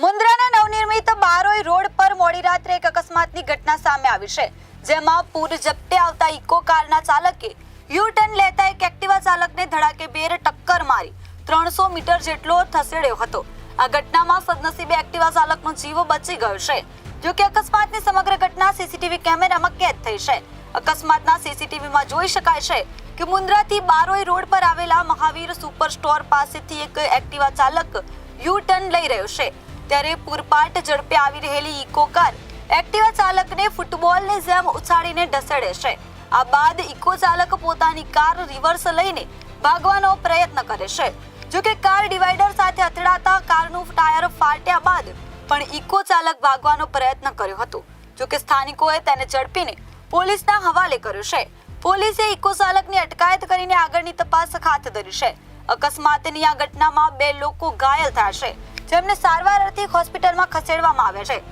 મુન્દ્રાના નવનિર્મિત બારોઈ રોડ પર મોડી રાત્રે એક અકસ્માતની ઘટના સામે આવી છે, જેમાં પૂર ઝપટે આવતા ઇકો કારના ચાલકે યુ ટર્ન લેતા એક એક્ટિવા ચાલકને ધડાકેભેર ટક્કર મારી. ત્રણસો મીટર જેટલો થસેડ્યો હતો. આ ઘટનામાં સદનસીબે એક્ટિવા ચાલકનો જીવ બચી ગયો છે. જો કે અકસ્માતની સમગ્ર ઘટના સીસીટીવી કેમેરામાં કેદ થઈ છે. અકસ્માતના સીસીટીવીમાં જોઈ શકાય છે કે મુન્દ્રાથી બારોઈ રોડ પર આવેલા મહાવીર સુપર સ્ટોર પાસેથી એક એક્ટિવા ચાલક યુ ટર્ન લઈ રહ્યો છે. ત્યારે પૂરપાટ ઝડપે આવી રહેલી ઇકો કાર એક્ટિવા ચાલકને ફૂટબોલની જેમ ઉછાળીને ઢસેડે છે. આ બાદ ઇકો ચાલક પોતાની કાર રિવર્સ લઈને ભાગવાનો પ્રયત્ન કરે છે. જો કે કાર ડિવાઈડર સાથે અથડાતા કારનું ટાયર ફાટ્યા બાદ પણ ઇકો ચાલક ભાગવાનો પ્રયત્ન કર્યો હતો. જો કે સ્થાનિકોએ તેને ઝડપીને પોલીસના હવાલે કર્યો છે. પોલીસે ઇકો ચાલકની અટકાયત કરીને આગળની તપાસ હાથ ધરી છે. અકસ્માતની આ ઘટનામાં બે લોકો ઘાયલ થયા છે. જેમને સારવાર અર્થે હોસ્પિટલમાં ખસેડવામાં આવ્યા છે.